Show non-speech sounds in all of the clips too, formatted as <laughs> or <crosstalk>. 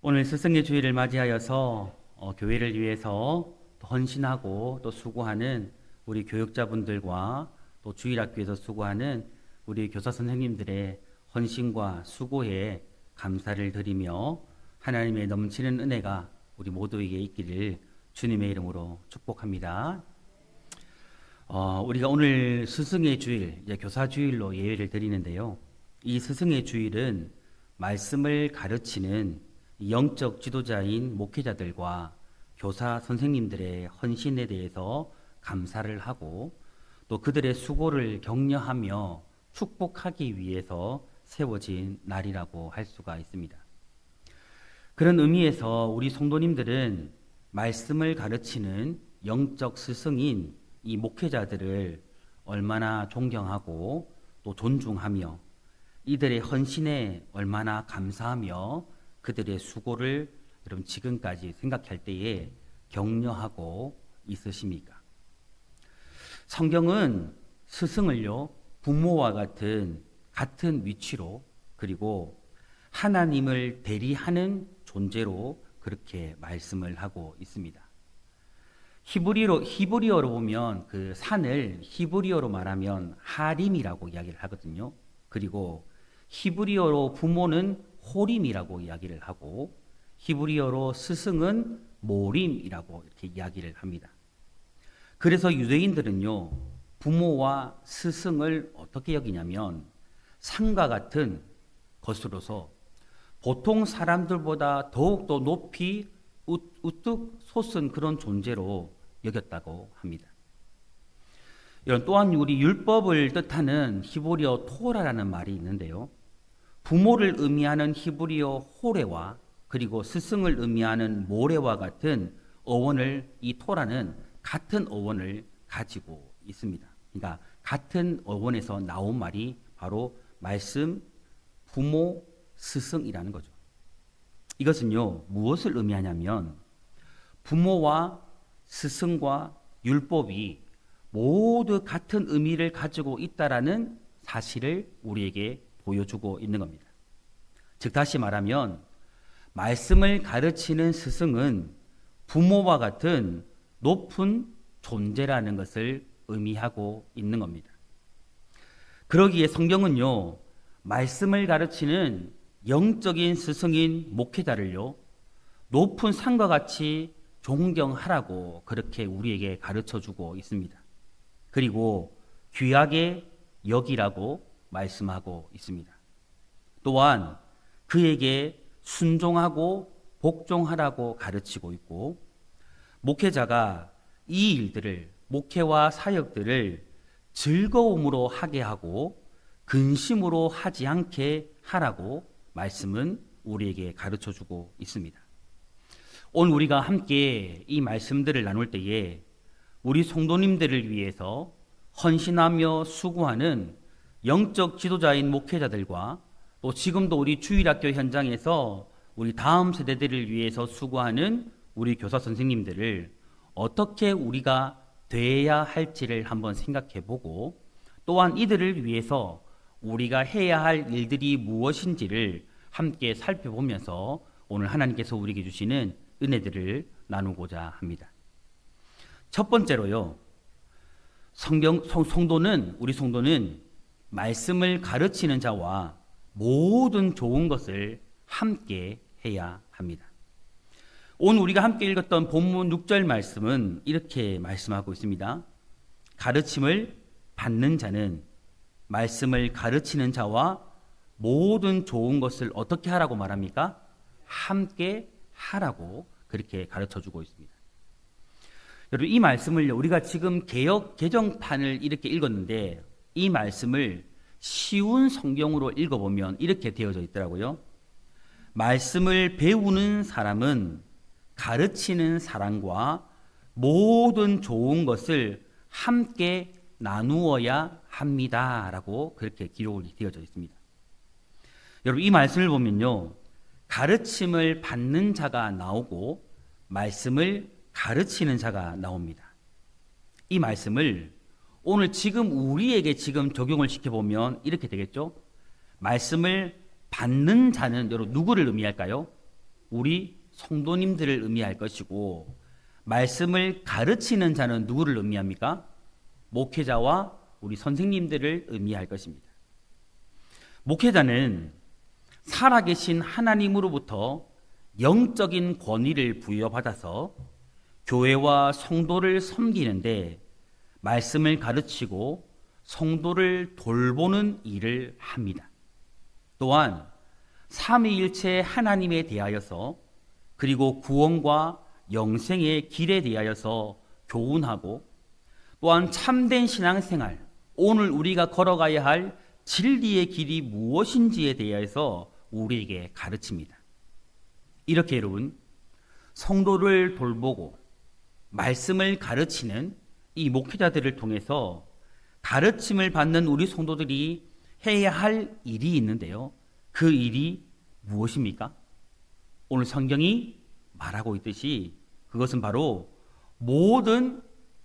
오늘 스승의 주일을 맞이하여서 어, 교회를 위해서 또 헌신하고 또 수고하는 우리 교육자분들과 또 주일학교에서 수고하는 우리 교사 선생님들의 헌신과 수고에 감사를 드리며 하나님의 넘치는 은혜가 우리 모두에게 있기를 주님의 이름으로 축복합니다. 어, 우리가 오늘 스승의 주일, 교사 주일로 예외를 드리는데요. 이 스승의 주일은 말씀을 가르치는 영적 지도자인 목회자들과 교사 선생님들의 헌신에 대해서 감사를 하고 또 그들의 수고를 격려하며 축복하기 위해서 세워진 날이라고 할 수가 있습니다. 그런 의미에서 우리 성도님들은 말씀을 가르치는 영적 스승인 이 목회자들을 얼마나 존경하고 또 존중하며 이들의 헌신에 얼마나 감사하며 그들의 수고를 여러분 지금까지 생각할 때에 격려하고 있으십니까? 성경은 스승을요 부모와 같은 같은 위치로 그리고 하나님을 대리하는 존재로 그렇게 말씀을 하고 있습니다. 히브리어로 히브리어로 보면 그 산을 히브리어로 말하면 하림이라고 이야기를 하거든요. 그리고 히브리어로 부모는 호림이라고 이야기를 하고 히브리어로 스승은 모림이라고 이렇게 이야기를 합니다. 그래서 유대인들은요 부모와 스승을 어떻게 여기냐면 산과 같은 것으로서 보통 사람들보다 더욱더 높이 우뚝 솟은 그런 존재로 여겼다고 합니다. 이런 또한 우리 율법을 뜻하는 히브리어 토라라는 말이 있는데요. 부모를 의미하는 히브리어 호레와 그리고 스승을 의미하는 모레와 같은 어원을 이 토라는 같은 어원을 가지고 있습니다. 그러니까 같은 어원에서 나온 말이 바로 말씀, 부모, 스승이라는 거죠. 이것은요, 무엇을 의미하냐면 부모와 스승과 율법이 모두 같은 의미를 가지고 있다라는 사실을 우리에게 보여주고 있는 겁니다. 즉 다시 말하면 말씀을 가르치는 스승은 부모와 같은 높은 존재라는 것을 의미하고 있는 겁니다. 그러기에 성경은요, 말씀을 가르치는 영적인 스승인 목회자를요, 높은 산과 같이 존경하라고 그렇게 우리에게 가르쳐 주고 있습니다. 그리고 귀하게 여기라고 말씀하고 있습니다. 또한 그에게 순종하고 복종하라고 가르치고 있고 목회자가 이 일들을 목회와 사역들을 즐거움으로 하게 하고 근심으로 하지 않게 하라고 말씀은 우리에게 가르쳐 주고 있습니다. 오늘 우리가 함께 이 말씀들을 나눌 때에 우리 성도님들을 위해서 헌신하며 수고하는 영적 지도자인 목회자들과 또 지금도 우리 주일학교 현장에서 우리 다음 세대들을 위해서 수고하는 우리 교사 선생님들을 어떻게 우리가 돼야 할지를 한번 생각해 보고 또한 이들을 위해서 우리가 해야 할 일들이 무엇인지를 함께 살펴보면서 오늘 하나님께서 우리에게 주시는 은혜들을 나누고자 합니다. 첫 번째로요. 성경 성, 성도는 우리 성도는 말씀을 가르치는 자와 모든 좋은 것을 함께 해야 합니다. 오늘 우리가 함께 읽었던 본문 6절 말씀은 이렇게 말씀하고 있습니다. 가르침을 받는 자는 말씀을 가르치는 자와 모든 좋은 것을 어떻게 하라고 말합니까? 함께 하라고 그렇게 가르쳐 주고 있습니다. 여러분 이 말씀을 우리가 지금 개혁 개정판을 이렇게 읽었는데 이 말씀을 쉬운 성경으로 읽어보면 이렇게 되어져 있더라고요. 말씀을 배우는 사람은 가르치는 사람과 모든 좋은 것을 함께 나누어야 합니다 라고 그렇게 기록이 되어져 있습니다. 여러분 이 말씀을 보면요. 가르침을 받는 자가 나오고 말씀을 가르치는 자가 나옵니다. 이 말씀을 오늘 지금 우리에게 지금 적용을 시켜보면 이렇게 되겠죠? 말씀을 받는 자는 여러분 누구를 의미할까요? 우리 성도님들을 의미할 것이고 말씀을 가르치는 자는 누구를 의미합니까? 목회자와 우리 선생님들을 의미할 것입니다. 목회자는 살아계신 하나님으로부터 영적인 권위를 부여받아서 교회와 성도를 섬기는데 말씀을 가르치고 성도를 돌보는 일을 합니다. 또한 삼위일체 하나님에 대하여서 그리고 구원과 영생의 길에 대하여서 교훈하고 또한 참된 신앙생활, 오늘 우리가 걸어가야 할 진리의 길이 무엇인지에 대해서 우리에게 가르칩니다. 이렇게 여러분, 성도를 돌보고 말씀을 가르치는 이 목회자들을 통해서 가르침을 받는 우리 성도들이 해야 할 일이 있는데요. 그 일이 무엇입니까? 오늘 성경이 말하고 있듯이 그것은 바로 모든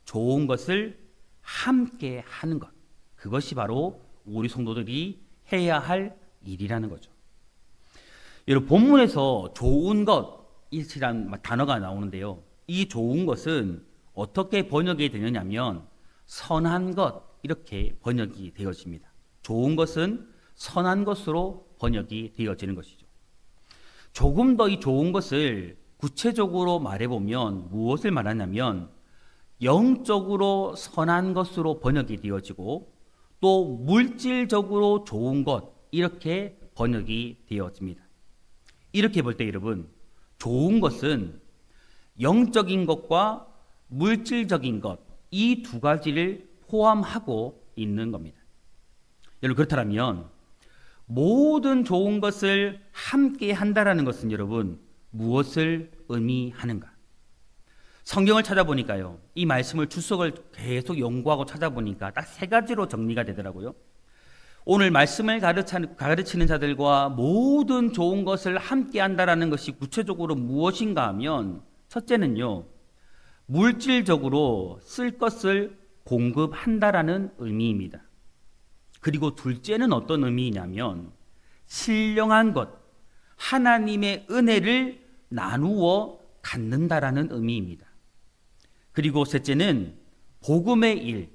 좋은 것을 함께 하는 것. 그것이 바로 우리 성도들이 해야 할 일이라는 거죠. 여러분, 본문에서 좋은 것이라는 단어가 나오는데요. 이 좋은 것은 어떻게 번역이 되느냐면 선한 것 이렇게 번역이 되어집니다. 좋은 것은 선한 것으로 번역이 되어지는 것이죠. 조금 더 이 좋은 것을 구체적으로 말해보면 무엇을 말하냐면 영적으로 선한 것으로 번역이 되어지고 또 물질적으로 좋은 것 이렇게 번역이 되어집니다. 이렇게 볼 때 여러분 좋은 것은 영적인 것과 물질적인 것 이 두 가지를 포함하고 있는 겁니다. 여러분 그렇다면 모든 좋은 것을 함께 한다라는 것은 여러분 무엇을 의미하는가? 성경을 찾아보니까요. 이 말씀을 주석을 계속 연구하고 찾아보니까 딱 세 가지로 정리가 되더라고요. 오늘 말씀을 가르치는 자들과 모든 좋은 것을 함께 한다라는 것이 구체적으로 무엇인가 하면 첫째는요. 물질적으로 쓸 것을 공급한다라는 의미입니다. 그리고 둘째는 어떤 의미냐면 신령한 것, 하나님의 은혜를 나누어 갖는다라는 의미입니다. 그리고 셋째는 복음의 일,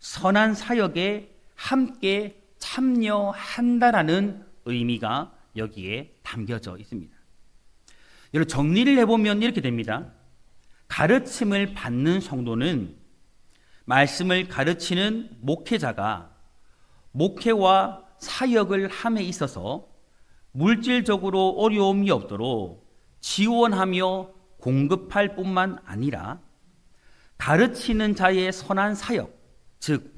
선한 사역에 함께 참여한다라는 의미가 여기에 담겨져 있습니다. 여러분 정리를 해보면 이렇게 됩니다. 가르침을 받는 성도는 말씀을 가르치는 목회자가 목회와 사역을 함에 있어서 물질적으로 어려움이 없도록 지원하며 공급할 뿐만 아니라 가르치는 자의 선한 사역, 즉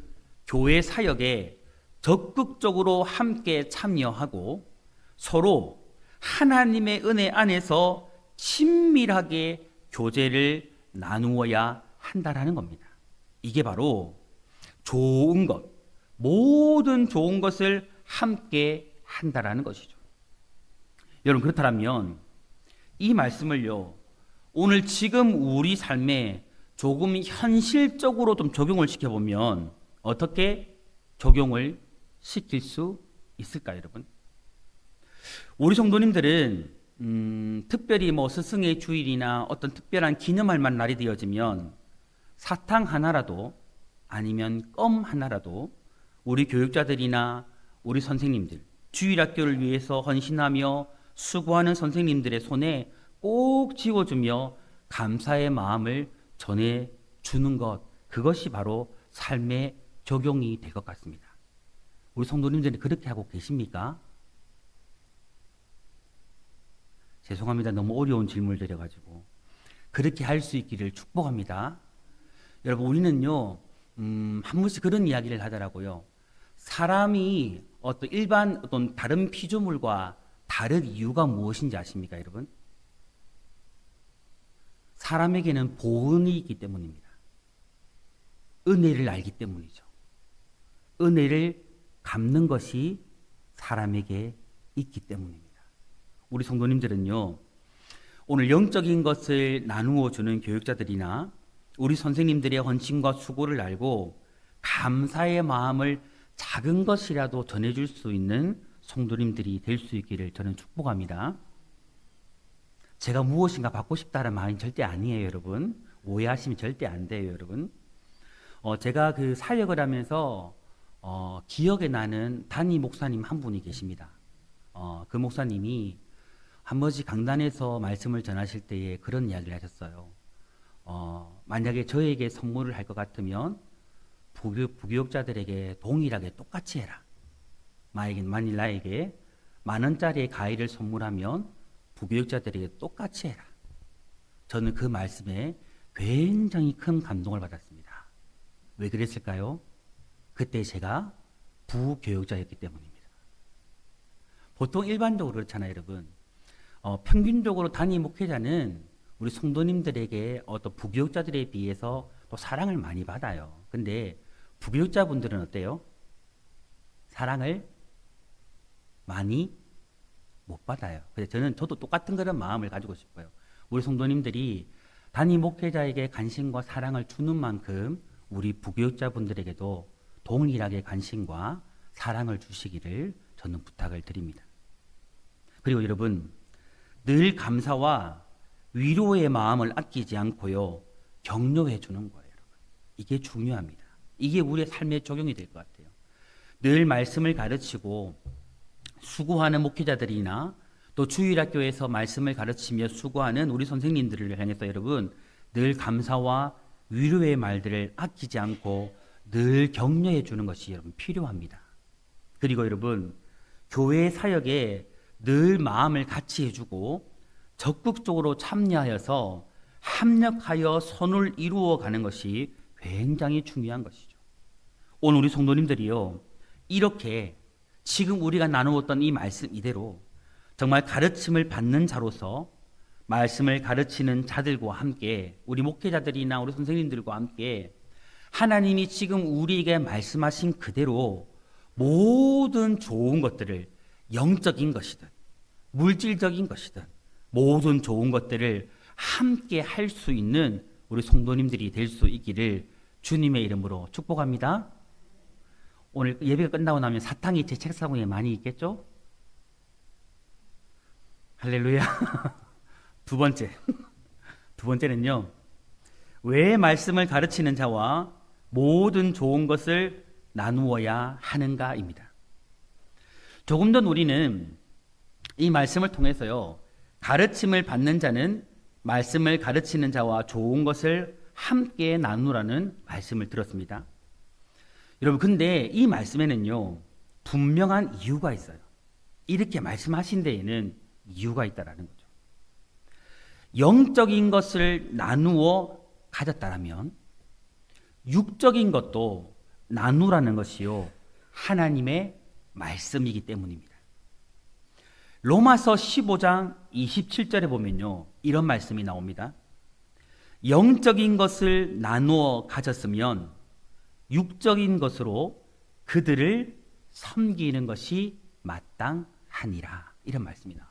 교회 사역에 적극적으로 함께 참여하고 서로 하나님의 은혜 안에서 친밀하게 교제를 나누어야 한다라는 겁니다. 이게 바로 좋은 것, 모든 좋은 것을 함께 한다라는 것이죠. 여러분 그렇다면 이 말씀을요 오늘 지금 우리 삶에 조금 현실적으로 좀 적용을 시켜 보면 어떻게 적용을 시킬 수 있을까요, 여러분? 우리 성도님들은 음, 특별히 뭐 스승의 주일이나 어떤 특별한 기념할 만 날이 되어지면 사탕 하나라도 아니면 껌 하나라도 우리 교육자들이나 우리 선생님들 주일 학교를 위해서 헌신하며 수고하는 선생님들의 손에 꼭 쥐어주며 감사의 마음을 전해 주는 것 그것이 바로 삶의 적용이 될 것 같습니다. 우리 성도님들이 그렇게 하고 계십니까? 죄송합니다. 너무 어려운 질문을 드려가지고 그렇게 할 수 있기를 축복합니다. 여러분 우리는요 음, 한 번씩 그런 이야기를 하더라고요. 사람이 어떤 일반 어떤 다른 피조물과 다른 이유가 무엇인지 아십니까, 여러분? 사람에게는 보은이 있기 때문입니다. 은혜를 알기 때문이죠. 은혜를 갚는 것이 사람에게 있기 때문입니다. 우리 성도님들은요, 오늘 영적인 것을 나누어 주는 교육자들이나 우리 선생님들의 헌신과 수고를 알고 감사의 마음을 작은 것이라도 전해줄 수 있는 성도님들이 될 수 있기를 저는 축복합니다. 제가 무엇인가 받고 싶다는 마음이 절대 아니에요, 여러분. 오해하시면 절대 안 돼요, 여러분. 어, 제가 그 사역을 하면서 어, 기억에 나는 단임 목사님 한 분이 계십니다. 어, 그 목사님이 한 번씩 강단에서 말씀을 전하실 때에 그런 이야기를 하셨어요. 어, 만약에 저에게 선물을 할 것 같으면 부교, 부교육자들에게 동일하게 똑같이 해라. 만약에 만일 나에게 만 원짜리의 가위를 선물하면 부교육자들에게 똑같이 해라. 저는 그 말씀에 굉장히 큰 감동을 받았습니다. 왜 그랬을까요? 그때 제가 부교육자였기 때문입니다. 보통 일반적으로 그렇잖아요, 여러분. 어, 평균적으로 단임 목회자는 우리 성도님들에게 어떤 부교육자들에 비해서 또 사랑을 많이 받아요. 근데 부교육자분들은 어때요? 사랑을 많이 못 받아요. 그래서 저는 저도 똑같은 그런 마음을 가지고 싶어요. 우리 성도님들이 단임 목회자에게 관심과 사랑을 주는 만큼 우리 부교육자분들에게도 동일하게 관심과 사랑을 주시기를 저는 부탁을 드립니다. 그리고 여러분 늘 감사와 위로의 마음을 아끼지 않고요 격려해 주는 거예요. 여러분. 이게 중요합니다. 이게 우리의 삶에 적용이 될 것 같아요. 늘 말씀을 가르치고 수고하는 목회자들이나 또 주일학교에서 말씀을 가르치며 수고하는 우리 선생님들을 향해서 여러분 늘 감사와 위로의 말들을 아끼지 않고 늘 격려해 주는 것이 여러분 필요합니다. 그리고 여러분 교회 사역에 늘 마음을 같이 해주고 적극적으로 참여하여서 합력하여 선을 이루어 가는 것이 굉장히 중요한 것이죠. 오늘 우리 성도님들이요 이렇게 지금 우리가 나누었던 이 말씀 이대로 정말 가르침을 받는 자로서 말씀을 가르치는 자들과 함께 우리 목회자들이나 우리 선생님들과 함께 하나님이 지금 우리에게 말씀하신 그대로 모든 좋은 것들을 영적인 것이든 물질적인 것이든 모든 좋은 것들을 함께 할 수 있는 우리 성도님들이 될 수 있기를 주님의 이름으로 축복합니다. 오늘 예배가 끝나고 나면 사탕이 제 책상 위에 많이 있겠죠? 할렐루야. <laughs> 두 번째. <laughs> 두 번째는요. 왜 말씀을 가르치는 자와 모든 좋은 것을 나누어야 하는가입니다. 조금 더 우리는 이 말씀을 통해서요. 가르침을 받는 자는 말씀을 가르치는 자와 좋은 것을 함께 나누라는 말씀을 들었습니다. 여러분, 근데 이 말씀에는요, 분명한 이유가 있어요. 이렇게 말씀하신 데에는 이유가 있다라는 거죠. 영적인 것을 나누어 가졌다라면, 육적인 것도 나누라는 것이요, 하나님의 말씀이기 때문입니다. 로마서 15장 27절에 보면요, 이런 말씀이 나옵니다. 영적인 것을 나누어 가졌으면 육적인 것으로 그들을 섬기는 것이 마땅하니라. 이런 말씀이 나와요.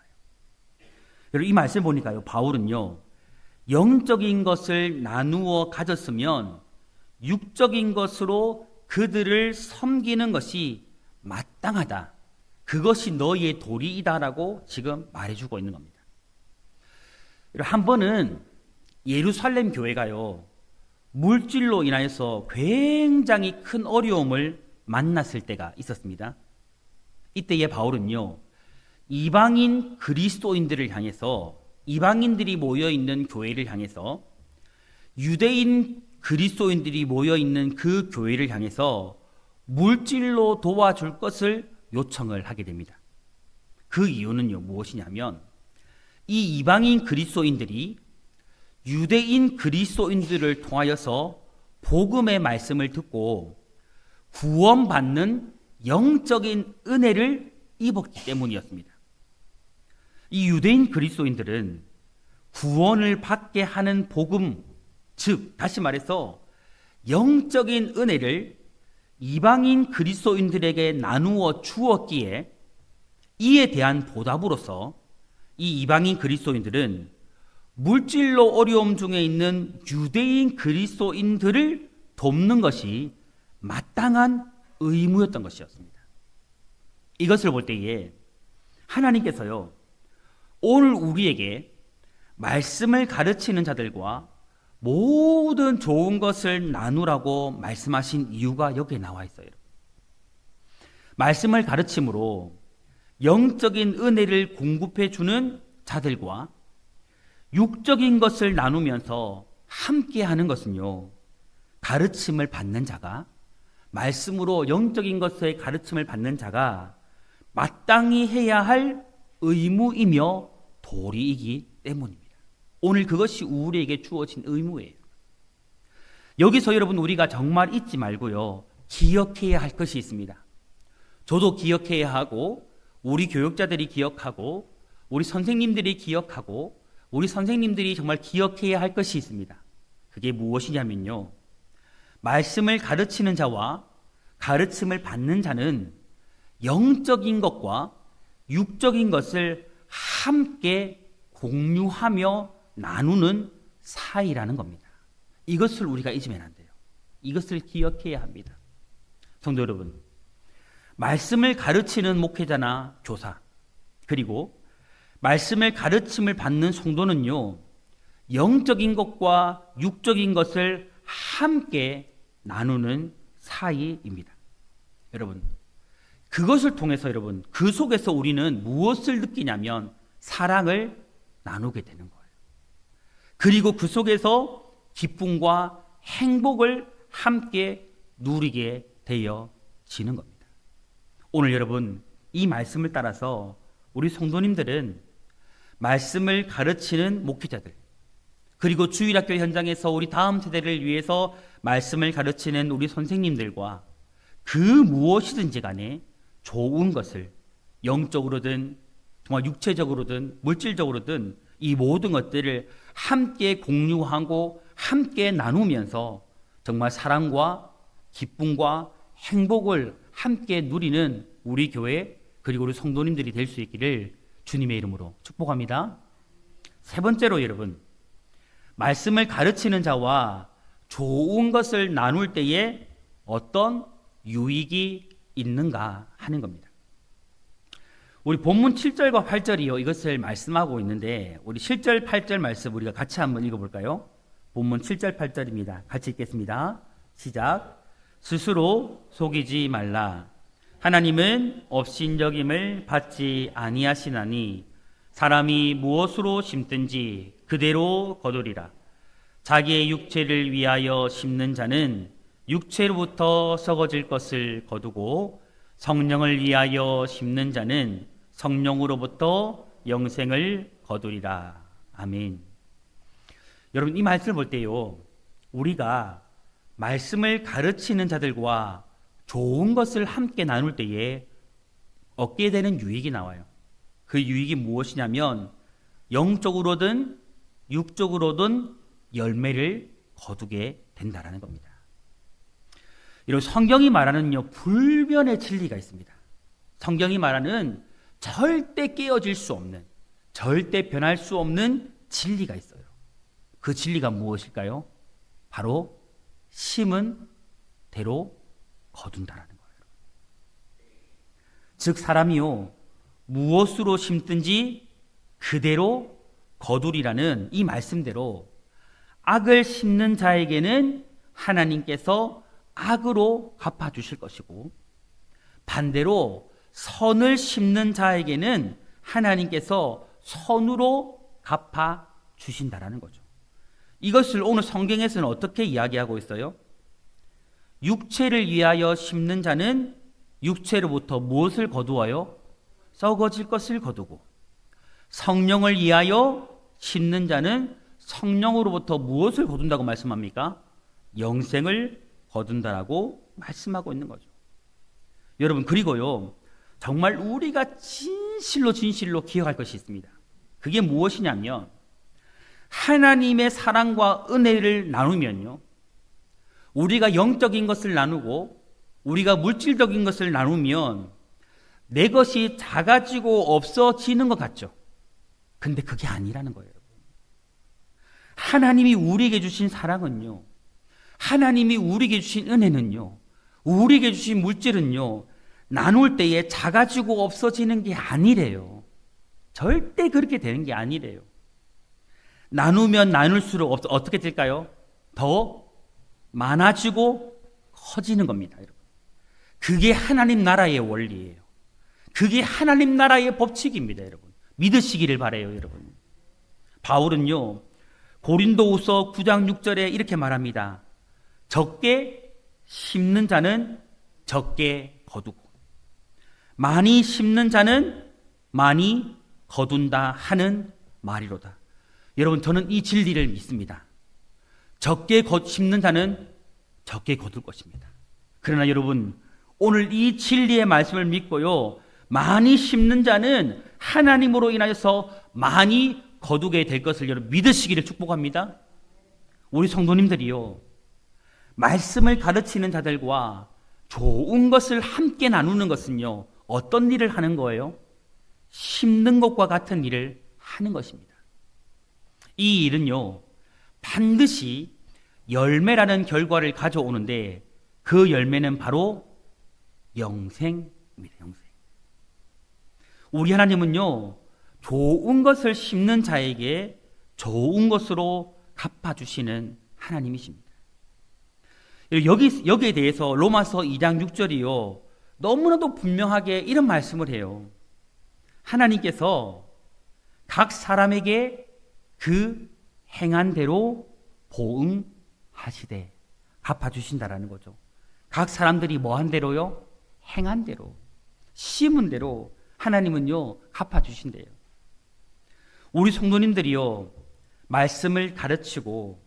여러분, 이 말씀 보니까요, 바울은요, 영적인 것을 나누어 가졌으면 육적인 것으로 그들을 섬기는 것이 마땅하다. 그것이 너희의 도리이다라고 지금 말해주고 있는 겁니다. 한 번은 예루살렘 교회가요, 물질로 인하여서 굉장히 큰 어려움을 만났을 때가 있었습니다. 이때의 바울은요, 이방인 그리스도인들을 향해서 이방인들이 모여 있는 교회를 향해서 유대인 그리스도인들이 모여 있는 그 교회를 향해서 물질로 도와줄 것을 요청을 하게 됩니다. 그 이유는요, 무엇이냐면 이 이방인 그리스도인들이 유대인 그리스도인들을 통하여서 복음의 말씀을 듣고 구원받는 영적인 은혜를 입었기 때문이었습니다. 이 유대인 그리스도인들은 구원을 받게 하는 복음, 즉, 다시 말해서 영적인 은혜를 이방인 그리스도인들에게 나누어 주었기에 이에 대한 보답으로서 이 이방인 그리스도인들은 물질로 어려움 중에 있는 유대인 그리스도인들을 돕는 것이 마땅한 의무였던 것이었습니다. 이것을 볼 때에 하나님께서요, 오늘 우리에게 말씀을 가르치는 자들과 모든 좋은 것을 나누라고 말씀하신 이유가 여기에 나와 있어요. 말씀을 가르침으로 영적인 은혜를 공급해 주는 자들과 육적인 것을 나누면서 함께 하는 것은요. 가르침을 받는 자가 말씀으로 영적인 것의 가르침을 받는 자가 마땅히 해야 할 의무이며 도리이기 때문입니다. 오늘 그것이 우리에게 주어진 의무예요. 여기서 여러분 우리가 정말 잊지 말고요. 기억해야 할 것이 있습니다. 저도 기억해야 하고 우리 교육자들이 기억하고 우리 선생님들이 기억하고 우리 선생님들이 정말 기억해야 할 것이 있습니다. 그게 무엇이냐면요. 말씀을 가르치는 자와 가르침을 받는 자는 영적인 것과 육적인 것을 함께 공유하며 나누는 사이라는 겁니다. 이것을 우리가 잊으면 안 돼요. 이것을 기억해야 합니다. 성도 여러분, 말씀을 가르치는 목회자나 교사, 그리고 말씀을 가르침을 받는 성도는요, 영적인 것과 육적인 것을 함께 나누는 사이입니다. 여러분, 그것을 통해서 여러분, 그 속에서 우리는 무엇을 느끼냐면 사랑을 나누게 되는 거예요. 그리고 그 속에서 기쁨과 행복을 함께 누리게 되어지는 겁니다. 오늘 여러분, 이 말씀을 따라서 우리 성도님들은 말씀을 가르치는 목회자들, 그리고 주일학교 현장에서 우리 다음 세대를 위해서 말씀을 가르치는 우리 선생님들과 그 무엇이든지 간에 좋은 것을 영적으로든 정말 육체적으로든 물질적으로든 이 모든 것들을 함께 공유하고 함께 나누면서 정말 사랑과 기쁨과 행복을 함께 누리는 우리 교회 그리고 우리 성도님들이 될 수 있기를 주님의 이름으로 축복합니다. 세 번째로 여러분 말씀을 가르치는 자와 좋은 것을 나눌 때에 어떤 유익이 있는가 하는 겁니다. 우리 본문 7절과 8절이요. 이것을 말씀하고 있는데 우리 7절 8절 말씀 우리가 같이 한번 읽어 볼까요? 본문 7절 8절입니다. 같이 읽겠습니다. 시작. 스스로 속이지 말라. 하나님은 업신여김을 받지 아니하시나니 사람이 무엇으로 심든지 그대로 거두리라. 자기의 육체를 위하여 심는 자는 육체로부터 썩어질 것을 거두고 성령을 위하여 심는 자는 성령으로부터 영생을 거두리라. 아멘. 여러분 이 말씀을 볼 때요. 우리가 말씀을 가르치는 자들과 좋은 것을 함께 나눌 때에 얻게 되는 유익이 나와요. 그 유익이 무엇이냐면 영적으로든 육적으로든 열매를 거두게 된다라는 겁니다. 이런 성경이 말하는요 불변의 진리가 있습니다. 성경이 말하는 절대 깨어질 수 없는 절대 변할 수 없는 진리가 있어요. 그 진리가 무엇일까요? 바로 심은 대로 거둔다라는 거예요. 즉 사람이요 무엇으로 심든지 그대로 거두리라는 이 말씀대로 악을 심는 자에게는 하나님께서 악으로 갚아 주실 것이고 반대로 선을 심는 자에게는 하나님께서 선으로 갚아 주신다라는 거죠. 이것을 오늘 성경에서는 어떻게 이야기하고 있어요? 육체를 위하여 심는 자는 육체로부터 무엇을 거두어요? 썩어질 것을 거두고 성령을 위하여 심는 자는 성령으로부터 무엇을 거둔다고 말씀합니까? 영생을 거둔다라고 말씀하고 있는 거죠. 여러분 그리고요 정말 우리가 진실로 진실로 기억할 것이 있습니다. 그게 무엇이냐면 하나님의 사랑과 은혜를 나누면요 우리가 영적인 것을 나누고 우리가 물질적인 것을 나누면 내 것이 작아지고 없어지는 것 같죠. 근데 그게 아니라는 거예요. 하나님이 우리에게 주신 사랑은요. 하나님이 우리에게 주신 은혜는요. 우리에게 주신 물질은요. 나눌 때에 작아지고 없어지는 게 아니래요. 절대 그렇게 되는 게 아니래요. 나누면 나눌수록 어- 어떻게 될까요? 더 많아지고 커지는 겁니다, 여러분. 그게 하나님 나라의 원리예요. 그게 하나님 나라의 법칙입니다, 여러분. 믿으시기를 바래요, 여러분. 바울은요. 고린도후서 9장 6절에 이렇게 말합니다. 적게 심는 자는 적게 거두고 많이 심는 자는 많이 거둔다 하는 말이로다. 여러분 저는 이 진리를 믿습니다. 적게 거- 심는 자는 적게 거둘 것입니다. 그러나 여러분 오늘 이 진리의 말씀을 믿고요. 많이 심는 자는 하나님으로 인하여서 많이 거두게 될 것을 여러분 믿으시기를 축복합니다. 우리 성도님들이요. 말씀을 가르치는 자들과 좋은 것을 함께 나누는 것은요. 어떤 일을 하는 거예요? 심는 것과 같은 일을 하는 것입니다. 이 일은요. 반드시 열매라는 결과를 가져오는데 그 열매는 바로 영생입니다. 영생. 우리 하나님은요. 좋은 것을 심는 자에게 좋은 것으로 갚아주시는 하나님이십니다. 여기, 여기에 대해서 로마서 2장 6절이요. 너무나도 분명하게 이런 말씀을 해요. 하나님께서 각 사람에게 그 행한 대로 보응하시되 갚아주신다라는 거죠. 각 사람들이 뭐한 대로요? 행한 대로, 심은 대로 하나님은요, 갚아주신대요. 우리 성도님들이요, 말씀을 가르치고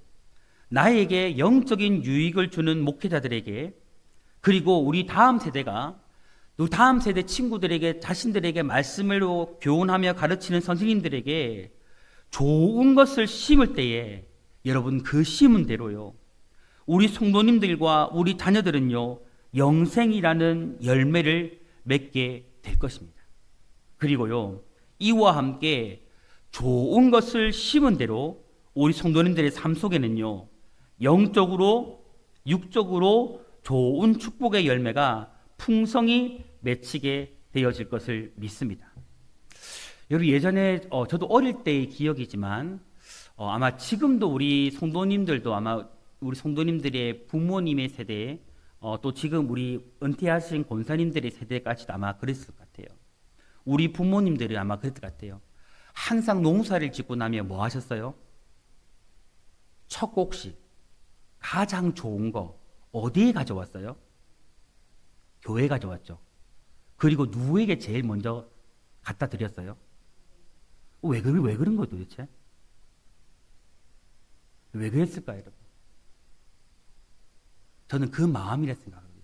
나에게 영적인 유익을 주는 목회자들에게 그리고 우리 다음 세대가 또 다음 세대 친구들에게 자신들에게 말씀으로 교훈하며 가르치는 선생님들에게 좋은 것을 심을 때에 여러분 그 심은 대로요. 우리 성도님들과 우리 자녀들은요. 영생이라는 열매를 맺게 될 것입니다. 그리고요. 이와 함께 좋은 것을 심은 대로 우리 성도님들의 삶 속에는요. 영적으로 육적으로 좋은 축복의 열매가 풍성히 맺히게 되어질 것을 믿습니다. 여러분 예전에 어, 저도 어릴 때의 기억이지만 어, 아마 지금도 우리 성도님들도 아마 우리 성도님들의 부모님의 세대 어, 또 지금 우리 은퇴하신 권사님들의 세대까지도 아마 그랬을 것 같아요. 우리 부모님들이 아마 그랬을 것 같아요. 항상 농사를 짓고 나면 뭐 하셨어요? 첫 곡식 가장 좋은 거 어디에 가져왔어요? 교회 가져왔죠. 그리고 누구에게 제일 먼저 갖다 드렸어요? 왜, 그- 왜 그런 거예요 도대체? 왜 그랬을까요, 여러분? 저는 그 마음이라 생각합니다.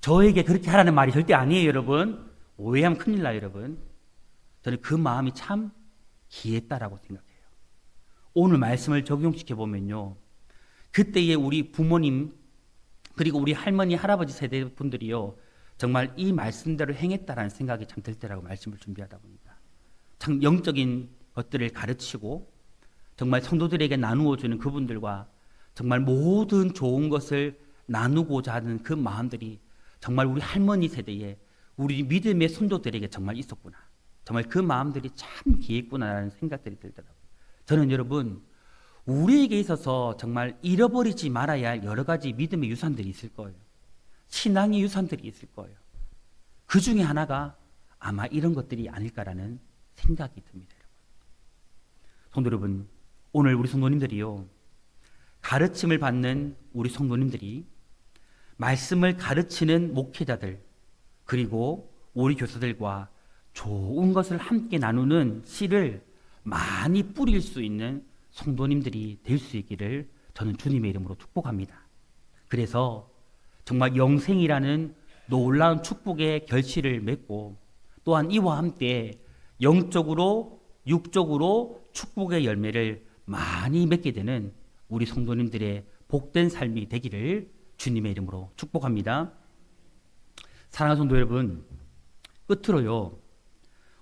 저에게 그렇게 하라는 말이 절대 아니에요, 여러분. 오해하면 큰일 나요, 여러분. 저는 그 마음이 참 기했다라고 생각해요. 오늘 말씀을 적용시켜 보면요. 그때의 우리 부모님 그리고 우리 할머니 할아버지 세대 분들이요. 정말 이 말씀대로 행했다라는 생각이 참 들 때라고 말씀을 준비하다 보니까 참 영적인 것들을 가르치고 정말 성도들에게 나누어 주는 그분들과 정말 모든 좋은 것을 나누고자 하는 그 마음들이 정말 우리 할머니 세대에 우리 믿음의 선도들에게 정말 있었구나. 정말 그 마음들이 참 귀했구나라는 생각들이 들더라고요. 저는 여러분 우리에게 있어서 정말 잃어버리지 말아야 할 여러 가지 믿음의 유산들이 있을 거예요. 신앙의 유산들이 있을 거예요. 그 중에 하나가 아마 이런 것들이 아닐까라는 생각이 듭니다. 성도 여러분, 오늘 우리 성도님들이요. 가르침을 받는 우리 성도님들이 말씀을 가르치는 목회자들 그리고 우리 교사들과 좋은 것을 함께 나누는 씨를 많이 뿌릴 수 있는 성도님들이 될 수 있기를 저는 주님의 이름으로 축복합니다. 그래서 정말 영생이라는 놀라운 축복의 결실을 맺고 또한 이와 함께 영적으로 육적으로 축복의 열매를 많이 맺게 되는 우리 성도님들의 복된 삶이 되기를 주님의 이름으로 축복합니다. 사랑하는 성도 여러분, 끝으로요.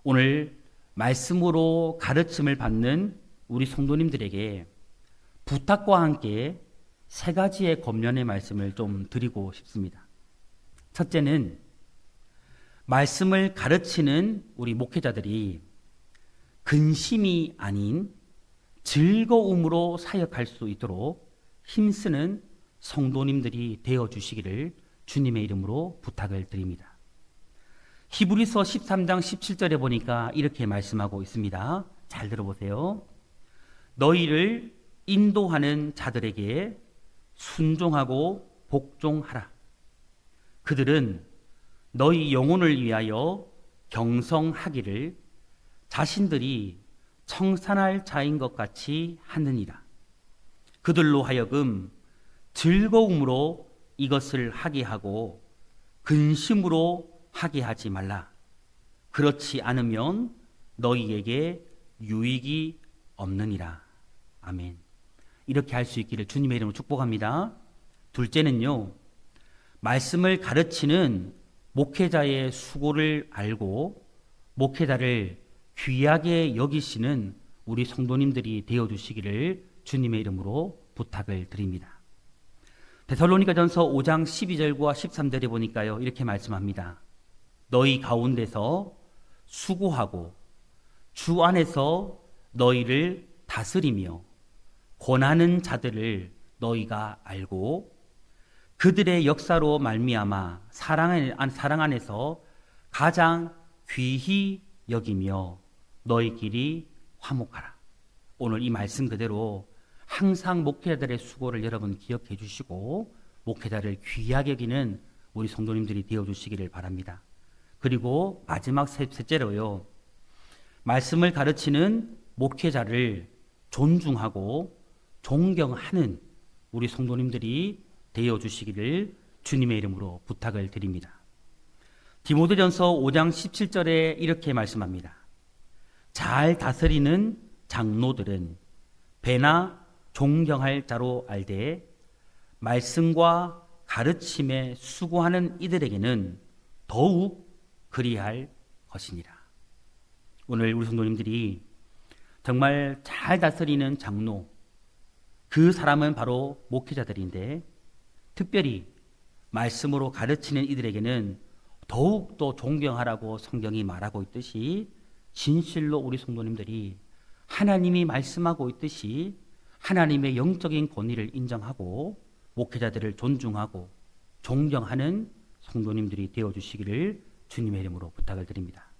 오늘 말씀으로 가르침을 받는 우리 성도님들에게 부탁과 함께 세 가지의 권면의 말씀을 좀 드리고 싶습니다. 첫째는 말씀을 가르치는 우리 목회자들이 근심이 아닌 즐거움으로 사역할 수 있도록 힘쓰는 성도님들이 되어 주시기를 주님의 이름으로 부탁을 드립니다. 히브리서 13장 17절에 보니까 이렇게 말씀하고 있습니다. 잘 들어보세요. 너희를 인도하는 자들에게 순종하고 복종하라. 그들은 너희 영혼을 위하여 경성하기를 자신들이 청산할 자인 것 같이 하느니라. 그들로 하여금 즐거움으로 이것을 하게 하고 근심으로 하게 하지 말라. 그렇지 않으면 너희에게 유익이 없느니라. 아멘. 이렇게 할 수 있기를 주님의 이름으로 축복합니다. 둘째는요, 말씀을 가르치는 목회자의 수고를 알고 목회자를 귀하게 여기시는 우리 성도님들이 되어 주시기를 주님의 이름으로 부탁을 드립니다. 데살로니가전서 5장 12절과 13절에 보니까요. 이렇게 말씀합니다. 너희 가운데서 수고하고 주 안에서 너희를 다스리며 권하는 자들을 너희가 알고 그들의 역사로 말미암아 사랑 안 사랑 안에서 가장 귀히 여기며 너희끼리 화목하라. 오늘 이 말씀 그대로 항상 목회자들의 수고를 여러분 기억해 주시고 목회자를 귀하게 여기는 우리 성도님들이 되어 주시기를 바랍니다. 그리고 마지막 셋째로요. 말씀을 가르치는 목회자를 존중하고 존경하는 우리 성도님들이 되어 주시기를 주님의 이름으로 부탁을 드립니다. 디모데전서 5장 17절에 이렇게 말씀합니다. 잘 다스리는 장로들은 배나 존경할 자로 알되 말씀과 가르침에 수고하는 이들에게는 더욱 그리할 것이니라. 오늘 우리 성도님들이 정말 잘 다스리는 장로, 그 사람은 바로 목회자들인데 특별히 말씀으로 가르치는 이들에게는 더욱더 존경하라고 성경이 말하고 있듯이 진실로 우리 성도님들이 하나님이 말씀하고 있듯이 하나님의 영적인 권위를 인정하고 목회자들을 존중하고 존경하는 성도님들이 되어 주시기를 주님의 이름으로 부탁을 드립니다.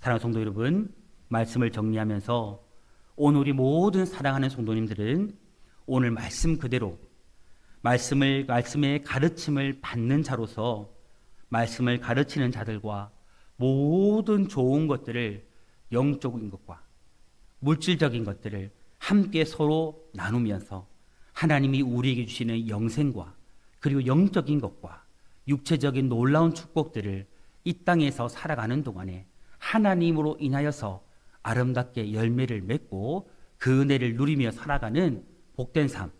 사랑하는 성도 여러분, 말씀을 정리하면서 오늘 우리 모든 사랑하는 성도님들은 오늘 말씀 그대로 말씀을 말씀의 가르침을 받는 자로서 말씀을 가르치는 자들과 모든 좋은 것들을 영적인 것과 물질적인 것들을 함께 서로 나누면서 하나님이 우리에게 주시는 영생과 그리고 영적인 것과 육체적인 놀라운 축복들을 이 땅에서 살아가는 동안에 하나님으로 인하여서 아름답게 열매를 맺고 그 은혜를 누리며 살아가는 복된 삶,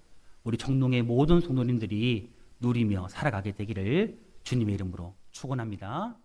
우리 청농의 모든 성도님들이 누리며 살아가게 되기를 주님의 이름으로 축원합니다.